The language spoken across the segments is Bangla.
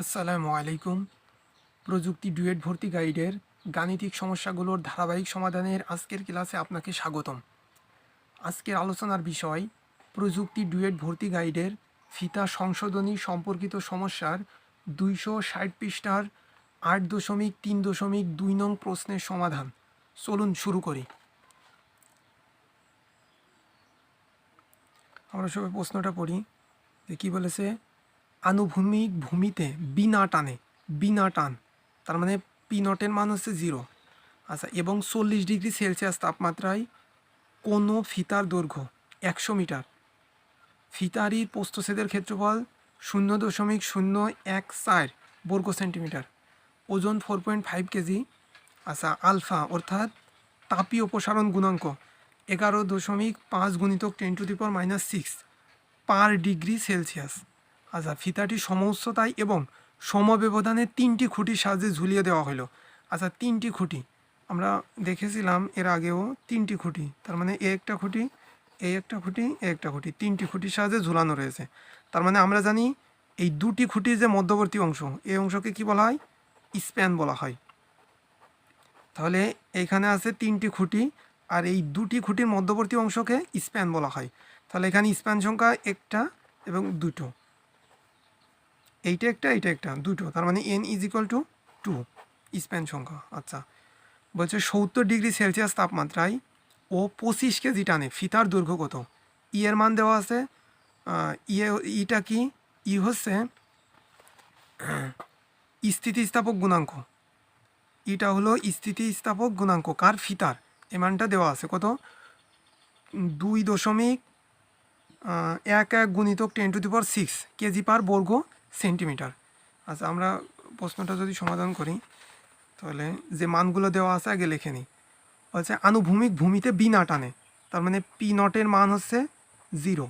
আসসালামু আলাইকুম। প্রযুক্তি ডুয়েট ভর্তি গাইডের গাণিতিক সমস্যাগুলোর ধারাবাহিক সমাধানের আজকের ক্লাসে আপনাকে স্বাগতম। আজকের আলোচনার বিষয়, প্রযুক্তি ডুয়েট ভর্তি গাইডের ফিতা সংশোধনী সম্পর্কিত সমস্যার দুইশো ষাট পৃষ্ঠার আট দশমিক তিন দশমিক দুই নং প্রশ্নের সমাধান। চলুন শুরু করি। আমরা সবাই প্রশ্নটা পড়ি যে কী বলেছে? আনুভূমিক ভূমিতে বিনা টানে বিনা টান তার মানে পি নটের মান হচ্ছে জিরো। আচ্ছা এবং চল্লিশ ডিগ্রি সেলসিয়াস তাপমাত্রায় কোনো ফিতার দৈর্ঘ্য একশো মিটার। ফিতারির প্রস্থচ্ছেদের ক্ষেত্রফল শূন্য দশমিক শূন্য এক চার বর্গ সেন্টিমিটার, ওজন ফোর পয়েন্ট ফাইভ কেজি। আচ্ছা আলফা অর্থাৎ তাপীয় অপসারণ গুণাঙ্ক এগারো দশমিক পাঁচ গুণিতক ten to the power minus six per degree Celsius আচ্ছা ফিতাটি সমউচ্চতায় এবং সমব্যবধানে তিনটি খুঁটির সাহায্যে ঝুলিয়ে দেওয়া হলো আচ্ছা তিনটি খুঁটি। আমরা দেখেছিলাম এর আগেও তিনটি খুঁটি। তার মানে এ একটা খুঁটি এই একটা খুঁটি, এ একটা খুঁটি। তিনটি খুঁটির সাহায্যে ঝুলানো রয়েছে। তার মানে আমরা জানি এই দুটি খুঁটির যে মধ্যবর্তী অংশ এই অংশকে কি বলা হয়? স্প্যান বলা হয়। তাহলে এখানে আছে তিনটি খুঁটি আর এই দুটি খুঁটির মধ্যবর্তী অংশকে স্প্যান বলা হয়। তাহলে এখানে স্প্যান সংখ্যা একটা এবং দুটো। এইটা একটা এইটা একটা, দুটো, তার মানে N is equal to two span সংখ্যা আচ্ছা। বলছে সত্তর ডিগ্রি সেলসিয়াস তাপমাত্রায় ও পঁচিশ কেজি টানে, ফিতার দৈর্ঘ্য কত? ই এর মান দেওয়া আছে ইয়ে ইটা কি? ই হচ্ছে স্থিতিস্থাপক গুণাঙ্ক। ইটা হলো স্থিতিস্থাপক গুণাঙ্ক, কার? ফিতার। এ মানটা দেওয়া আছে কত? দুই দশমিক এক এক গুণিতক ten to the power six kg per বর্গ সেন্টিমিটার। আচ্ছা আমরা প্রশ্নটা যদি সমাধান করি, তাহলে যে মানগুলো দেওয়া আছে আগে লিখে নিই। বলছে, আনুভূমিক ভূমিতে বিনা টানে তার মানে পি নটের মান হচ্ছে জিরো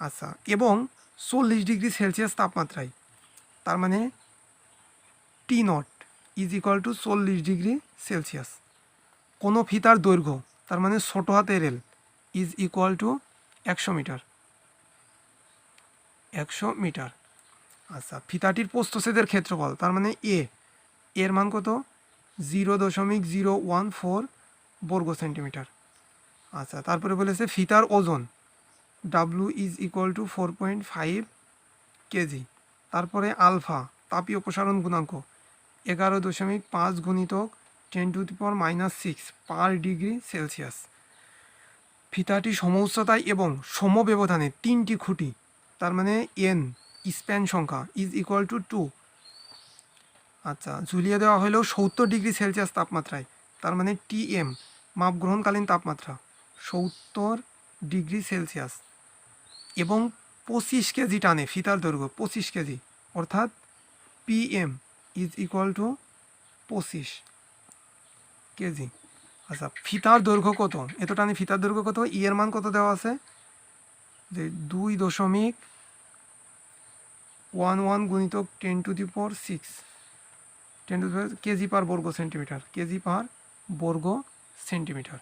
আচ্ছা এবং চল্লিশ ডিগ্রি সেলসিয়াস তাপমাত্রায়, তার মানে T naught is equal to চল্লিশ ডিগ্রি সেলসিয়াস। কোনো ফিতার দৈর্ঘ্য, তার মানে ছোটো হাতের এল ইজ ইকুয়াল টু একশো মিটার। একশো মিটার। আচ্ছা ফিতাটির প্রস্থচ্ছেদের ক্ষেত্রফল তার মানে এ এর মান কত? জিরো দশমিক জিরো ওয়ান ফোর বর্গ সেন্টিমিটার। আচ্ছা তারপরে বলেছে ফিতার ওজন W is equal to four point five kg. তারপরে আলফা, তাপীয় প্রসারণ গুণাঙ্ক, এগারো দশমিক পাঁচ গুণিতক ten to the minus six per degree Celsius ফিতাটি সমউচ্চতায় এবং সমব্যবধানে তিনটি খুঁটি, তার মানে এন স্প্যান সংখ্যা ইজ ইকুয়াল টু টু আচ্ছা ঝুলিয়ে দেওয়া হলো সত্তর ডিগ্রি সেলসিয়াস তাপমাত্রায়, তার মানে টি এম মাপ গ্রহণকালীন তাপমাত্রা, সত্তর ডিগ্রি সেলসিয়াস। এবং পঁচিশ কেজি টানে, ফিতার দৈর্ঘ্য, পঁচিশ কেজি, অর্থাৎ P M is equal to পঁচিশ কেজি। আচ্ছা ফিতার দৈর্ঘ্য কত? এত টানে ফিতার দৈর্ঘ্য কত? ই এর মান কত দেওয়া আছে? যে দুই দশমিক ওয়ান ওয়ান গুণিতক ten to the power six ten to the power kg per বর্গ সেন্টিমিটার কেজি পার বর্গ সেন্টিমিটার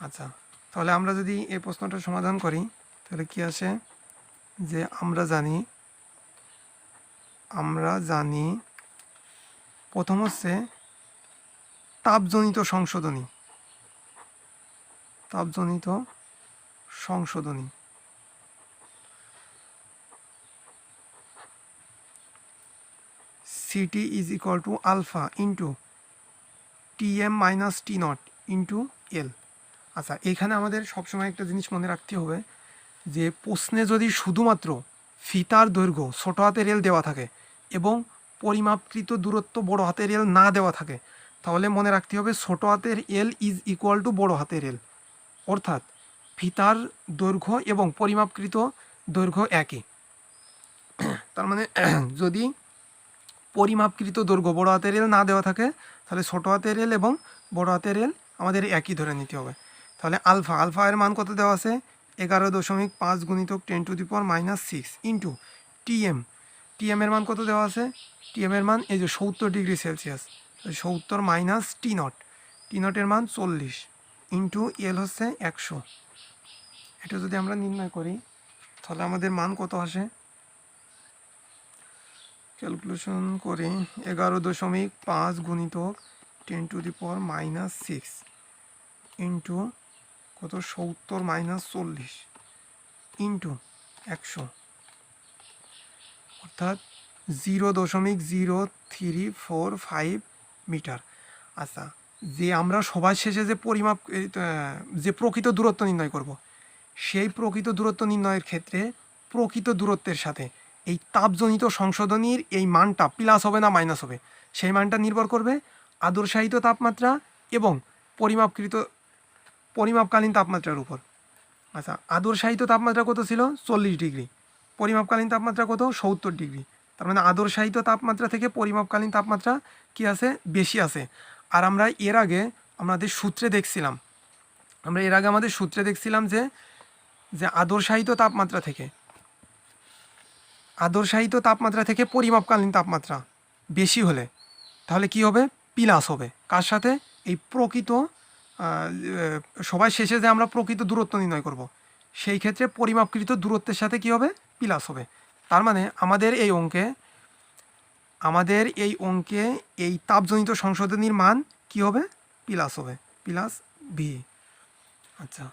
আচ্ছা তাহলে আমরা যদি এই প্রশ্নটা সমাধান করি, তাহলে কি আসে? যে আমরা জানি আমরা জানি, প্রথম হচ্ছে তাপজনিত সংশোধনী। তাপজনিত সংশোধনী। CT is equal to alpha into T M minus T naught into L আচ্ছা এখানে আমাদের সবসময় একটা জিনিস মনে রাখতে হবে যে প্রশ্নে যদি শুধুমাত্র ফিতার দৈর্ঘ্য ছোটো হাতের এল দেওয়া থাকে এবং পরিমাপকৃত দূরত্ব বড় হাতের এল না দেওয়া থাকে, তাহলে মনে রাখতে হবে ছোটো হাতের এল ইজ ইকুয়াল টু বড় হাতের এল অর্থাৎ ফিতার দৈর্ঘ্য এবং পরিমাপকৃত দৈর্ঘ্য একই। তার মানে যদি পরিমাপকৃত দৈর্ঘ্য বড় হাতের এল না দেওয়া থাকে, তাহলে ছোটো হাতের এল এবং বড় হাতের এল আমাদের একই ধরে নিতে হবে। তাহলে আলফা আলফা এর মান কত দেওয়া আছে? এগারো দশমিক পাঁচ গুণিতক ten to the power minus six into TM. TM এর মান কত দেওয়া আছে? টিএম এর মান এই যে সত্তর ডিগ্রি সেলসিয়াস সত্তর মাইনাস টি নট। টি নটের মান চল্লিশ ইন্টু এল হচ্ছে একশো। এটা যদি আমরা নির্ণয় করি, তাহলে আমাদের মান কত আসে? ক্যালকুলেশন করে এগারো দশমিক পাঁচ গুণিতক ten to the power minus six into কত? সত্তর মাইনাস চল্লিশ ইন্টু একশো। অর্থাৎ জিরো দশমিক zero three four five metre. আচ্ছা যে আমরা সবার শেষে যে পরিমাপ যে প্রকৃত দূরত্ব নির্ণয় করব, সেই প্রকৃত দূরত্ব নির্ণয়ের ক্ষেত্রে প্রকৃত দূরত্বের সাথে এই তাপজনিত সংশোধনীর এই মানটা প্লাস হবে না মাইনাস হবে, সেই মানটা নির্ভর করবে আদর্শায়িত তাপমাত্রা এবং পরিমাপকৃত, পরিমাপকালীন তাপমাত্রার উপর। আচ্ছা আদর্শায়িত তাপমাত্রা কত ছিল? চল্লিশ ডিগ্রি। পরিমাপকালীন তাপমাত্রা কত? সত্তর ডিগ্রি। তার মানে আদর্শায়িত তাপমাত্রা থেকে পরিমাপকালীন তাপমাত্রা কি আছে? বেশি আছে। আর আমরা এর আগে আমাদের সূত্রে দেখছিলাম, আমরা এর আগে আমাদের সূত্রে দেখছিলাম যে যে আদর্শায়িত তাপমাত্রা থেকে আদর্শায়িত তাপমাত্রা থেকে পরিমাপকালীন তাপমাত্রা বেশি হলে তাহলে কি হবে? পিলাস হবে। কার সাথে? এই প্রকৃত সবাই শেষে যে আমরা প্রকৃত দূরত্ব নির্ণয় করব, সেই ক্ষেত্রে পরিমাপকৃত দূরত্বের সাথে কি হবে? পিলাস হবে। তার মানে আমাদের এই অঙ্কে, আমাদের এই অঙ্কে এই তাপজনিত সংশোধনীর মান কি হবে? পিলাস হবে। পিলাস ভি আচ্ছা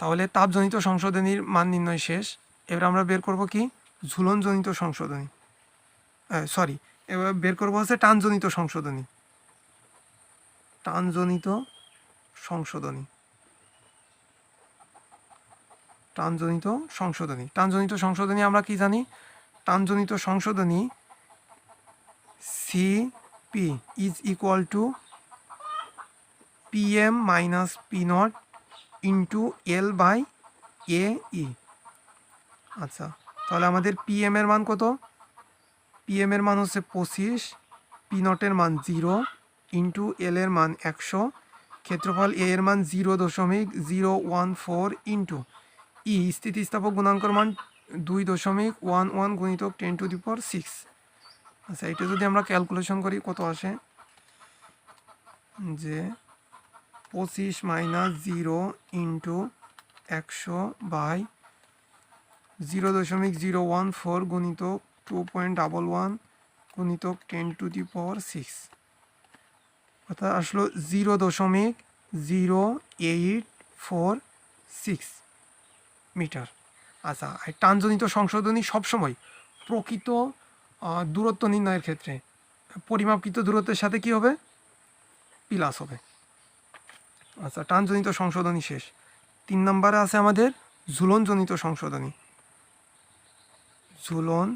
তাহলে তাপজনিত সংশোধনীর মান নির্ণয় শেষ। এবার আমরা বের করব কি? ঝুলনজনিত সংশোধনী। সরি এবার বের করব হচ্ছে টানজনিত সংশোধনী। টানজনিত সংশোধনী। টানজনিত সংশোধনী। টানজনিত সংশোধনী আমরা কি জানি? টানজনিত সংশোধনী C P is equal to P M minus P naught into L by A E আচ্ছা তাহলে আমাদের পি এম এর মান কত? পি এম এর মান হচ্ছে পঁচিশ পি নটের মান জিরো ইন্টু এল এর মান একশো, ক্ষেত্রফল এ এর মান জিরো দশমিক zero one four into E স্থিতিস্থাপক গুণাঙ্কর মান দুই দশমিক ওয়ান ওয়ান গুণিতক ten to the power six আচ্ছা এটা যদি আমরা ক্যালকুলেশন করি, কত আসে? যে পঁচিশ মাইনাস জিরো ইন্টু একশো বাই জিরো দশমিক জিরো ওয়ান ফোর গুণিতক টু পয়েন্ট ডাবল ওয়ান গুণিতক ten to the power six অর্থাৎ আসলো জিরো দশমিক zero eight four six metre. আচ্ছা আর টানজনিত সংশোধনী সবসময় প্রকৃত দূরত্ব নির্ণয়ের ক্ষেত্রে পরিমাপকৃত দূরত্বের সাথে কি হবে? প্লাস হবে। আচ্ছা টানজনিত সংশোধনী শেষ। তিন নম্বরে আছে আমাদের ঝুলনজনিত সংশোধনী। ঝুলন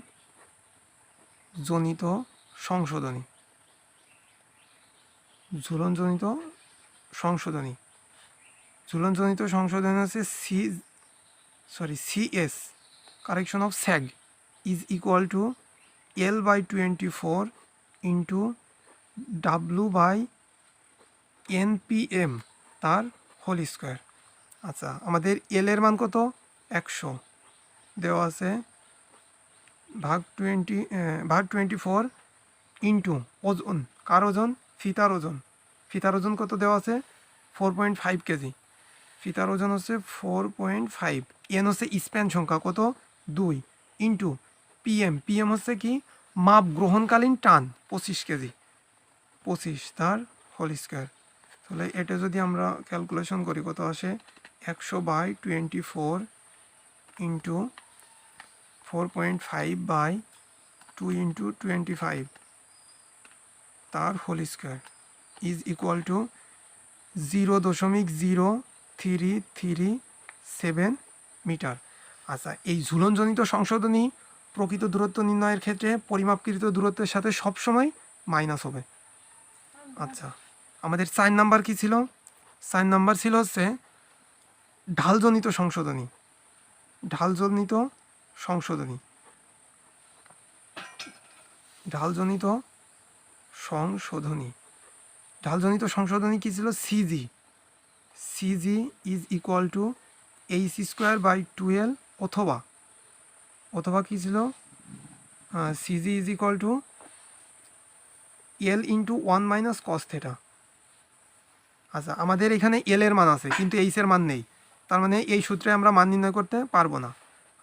জনিত সংশোধনী। ঝুলনজনিত সংশোধনী। ঝুলনজনিত সংশোধনী হচ্ছে C sorry CS correction of sag is equal to L by twenty four into W by NPM তার হোল স্কোয়ার আচ্ছা আমাদের এল এর মান কত? একশো। দেওয়া আছে ভাগ টোয়েন্টি ভাগ টোয়েন্টি ফোর ইন্টু ওজন, কার ওজন? ফিতার ওজন। ফিতার ওজন কত দেওয়া আছে? Four point five kg. ফিতার ওজন হচ্ছে ফোর পয়েন্ট ফাইভ এন হচ্ছে স্প্যান সংখ্যা কত? দুই। ইন্টু পিএম পিএম হচ্ছে কি? মাপ গ্রহণকালীন টান, পঁচিশ কেজি। পঁচিশ তার হোল স্কোয়ার তাহলে এটা যদি আমরা ক্যালকুলেশন করি, কত আসে? একশো by twenty four into four point five by two into twenty five তার whole square is equal to zero দশমিক zero three three seven metre আচ্ছা এই ঝুলনজনিত সংশোধনী প্রকৃত দূরত্ব নির্ণয়ের ক্ষেত্রে পরিমাপকৃত দূরত্বের সাথে সবসময় মাইনাস হবে। আচ্ছা আমাদের চার নাম্বার কি ছিল? চার নাম্বার ছিল হচ্ছে ঢালজনিত সংশোধনী। ঢালজনিত সংশোধনী। ঢালজনিত সংশোধনী। ঢালজনিত সংশোধনী কী ছিল? CG CG is equal to H square by twelve অথবা অথবা কী ছিল? CG is equal to L into one minus cos theta আচ্ছা আমাদের এখানে এল এর মান আছে, কিন্তু এইচ এর মান নেই। তার মানে এই সূত্রে আমরা মান নির্ণয় করতে পারব না।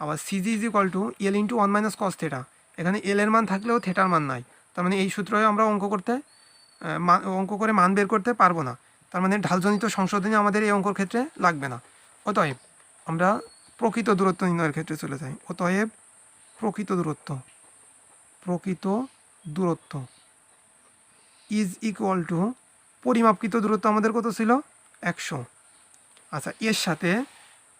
আবার CG is equal to L into one minus cos theta এখানে এল এর মান থাকলেও থেটার মান নাই। তার মানে এই সূত্রে আমরা অঙ্ক করতে অঙ্ক করে মান বের করতে পারব না। তার মানে ঢালজনিত সংশোধনী আমাদের এই অঙ্কর ক্ষেত্রে লাগবে না। অতএব আমরা প্রকৃত দূরত্ব নির্ণয়ের ক্ষেত্রে চলে যাই। অতএব প্রকৃত দূরত্ব প্রকৃত দূরত্ব ইজ ইকুয়াল টু পরিমাপকৃত দূরত্ব আমাদের কত ছিল? একশো। আচ্ছা এর সাথে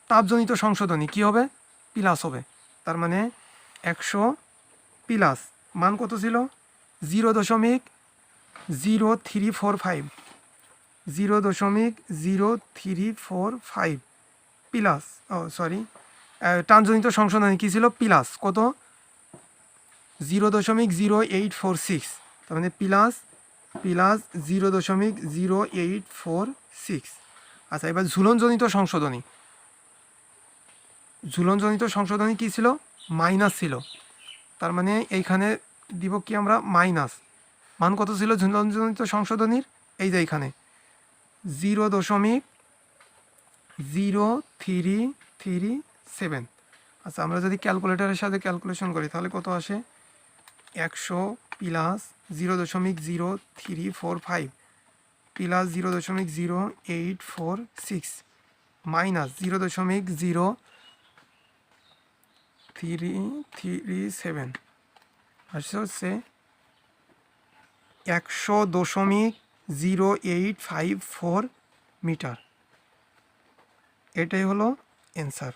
তাপজনিত সংশোধনী কী হবে? প্লাস হবে। তার মানে একশো প্লাস। মান কত ছিল? জিরো দশমিক zero three four five. Zero দশমিক zero three four five plus. ও, সরি। টানজনিত সংশোধনী কী ছিল? প্লাস। কত? জিরো দশমিক জিরো এইট ফোর সিক্স। তার মানে প্লাস প্লাস জিরো দশমিক জিরো এইট ফোর সিক্স। আচ্ছা এবার ঝুলনজনিত সংশোধনী। ঝুলনজনিত সংশোধনী কী ছিল? মাইনাস ছিল। তার মানে এইখানে দিব কি আমরা? মাইনাস। মান কত ছিল ঝুলনজনিত সংশোধনীর? এই যে এইখানে। জিরো দশমিক জিরো থ্রি থ্রি সেভেন। আচ্ছা আমরা যদি ক্যালকুলেটরের সাথে ক্যালকুলেশন করি, তাহলে কত আসে? একশো প্লাস জিরো দশমিক zero three four five plus zero দশমিক zero eight four six. Minus zero দশমিক জিরো থ্রি থ্রি, সেভেন। আসছে হচ্ছে একশো দশমিক zero eight five four metre. এটাই হলো অ্যান্সার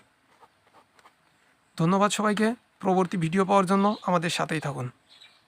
ধন্যবাদ সবাইকে। পরবর্তী ভিডিও পাওয়ার জন্য আমাদের সাথেই থাকুন।